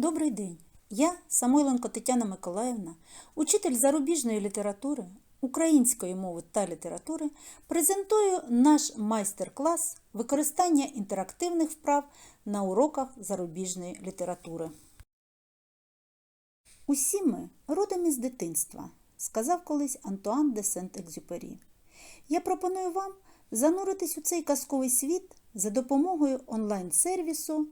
Добрий день. Я, Самойленко Тетяна Миколаївна, учитель зарубіжної літератури, української мови та літератури, презентую наш майстер-клас використання інтерактивних вправ на уроках зарубіжної літератури. Усі ми родом із дитинства, сказав колись Антуан де Сент-Екзюпері. Я пропоную вам зануритись у цей казковий світ за допомогою онлайн-сервісу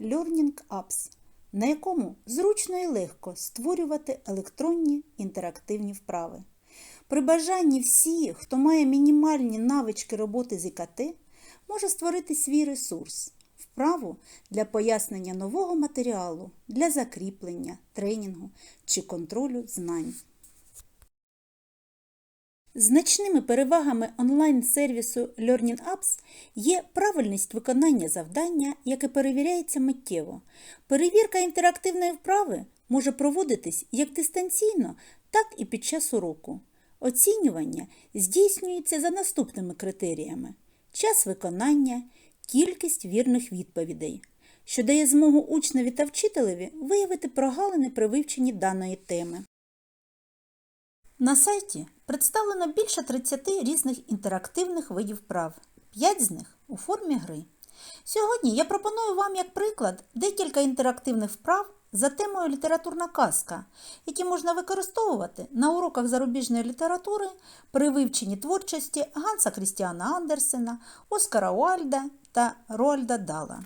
Learning Apps, на якому зручно і легко створювати електронні інтерактивні вправи. При бажанні всі, хто має мінімальні навички роботи з ІКТ, може створити свій ресурс, вправу для пояснення нового матеріалу, для закріплення, тренінгу чи контролю знань. Значними перевагами онлайн-сервісу Learning Apps є правильність виконання завдання, яке перевіряється миттєво. Перевірка інтерактивної вправи може проводитись як дистанційно, так і під час уроку. Оцінювання здійснюється за наступними критеріями: час виконання, кількість вірних відповідей, що дає змогу учневі та вчителеві виявити прогалини при вивченні даної теми. На сайті представлено більше 30 різних інтерактивних видів вправ, 5 з них у формі гри. Сьогодні я пропоную вам як приклад декілька інтерактивних вправ за темою літературна казка, які можна використовувати на уроках зарубіжної літератури при вивченні творчості Ганса Крістіана Андерсена, Оскара Уальда та Роальда Дала.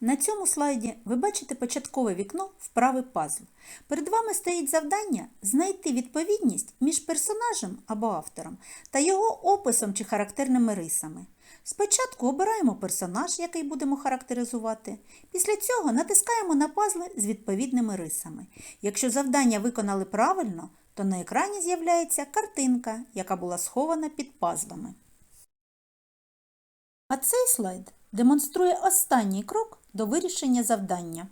На цьому слайді ви бачите початкове вікно вправи пазл. Перед вами стоїть завдання знайти відповідність між персонажем або автором та його описом чи характерними рисами. Спочатку обираємо персонаж, який будемо характеризувати. Після цього натискаємо на пазли з відповідними рисами. Якщо завдання виконали правильно, то на екрані з'являється картинка, яка була схована під пазлами. А цей слайд демонструє останній крок до вирішення завдання.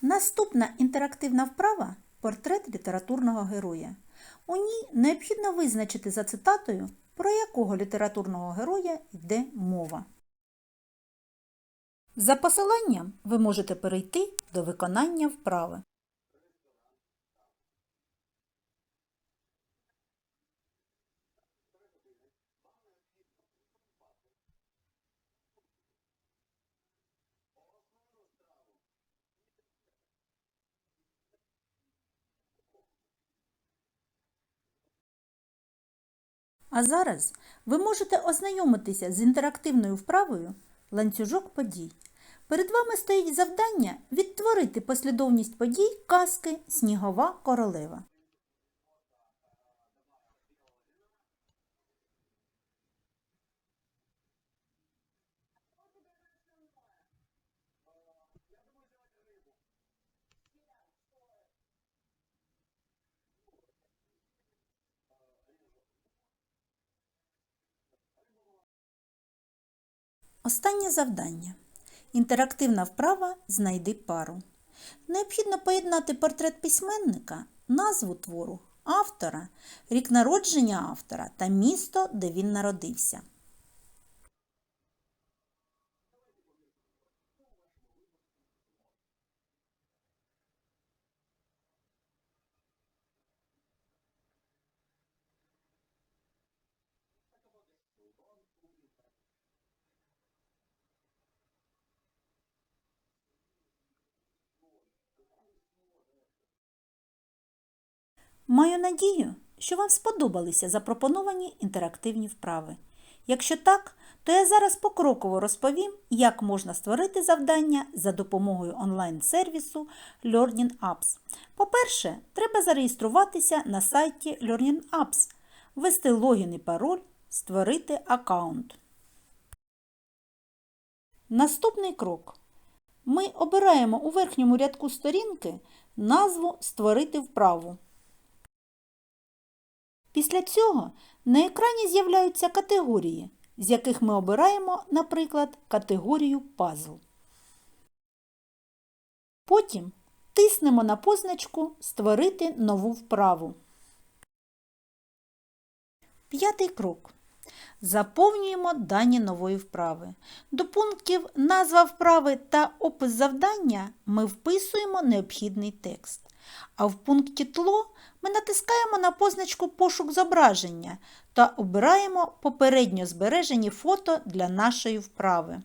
Наступна інтерактивна вправа портрет літературного героя. У ній необхідно визначити за цитатою, про якого літературного героя йде мова. За посиланням ви можете перейти до виконання вправи. А зараз ви можете ознайомитися з інтерактивною вправою ланцюжок подій. Перед вами стоїть завдання відтворити послідовність подій казки Снігова королева. Останнє завдання. Інтерактивна вправа Знайди пару. Необхідно поєднати портрет письменника, назву твору, автора, рік народження автора та місто, де він народився. Маю надію, що вам сподобалися запропоновані інтерактивні вправи. Якщо так, то я зараз покроково розповім, як можна створити завдання за допомогою онлайн-сервісу Learning Apps. По-перше, треба зареєструватися на сайті Learning Apps, ввести логін і пароль, створити аккаунт. Наступний крок. Ми обираємо у верхньому рядку сторінки назву Створити вправу. Після цього на екрані з'являються категорії, з яких ми обираємо, наприклад, категорію пазл. Потім тиснемо на позначку Створити нову вправу. П'ятий крок. Заповнюємо дані нової вправи. До пунктів назва вправи та опис завдання ми вписуємо необхідний текст. А в пункті тло ми натискаємо на позначку Пошук зображення та обираємо попередньо збережені фото для нашої вправи.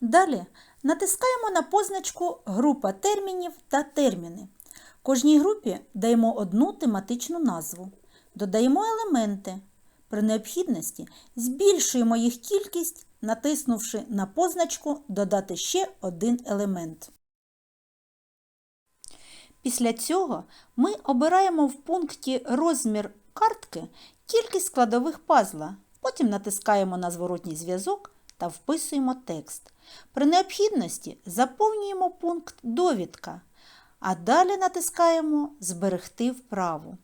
Далі натискаємо на позначку Група термінів та терміни. Кожній групі даємо одну тематичну назву. Додаємо елементи. При необхідності збільшуємо їх кількість, натиснувши на позначку Додати ще один елемент. Після цього ми обираємо в пункті Розмір картки кількість складових пазла. Потім натискаємо на зворотній зв'язок та вписуємо текст. При необхідності заповнюємо пункт Довідка, а далі натискаємо Зберегти вправу.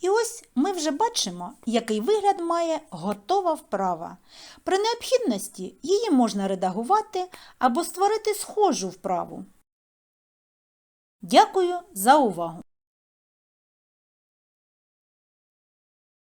І ось ми вже бачимо, який вигляд має готова вправа. При необхідності її можна редагувати або створити схожу вправу. Дякую за увагу!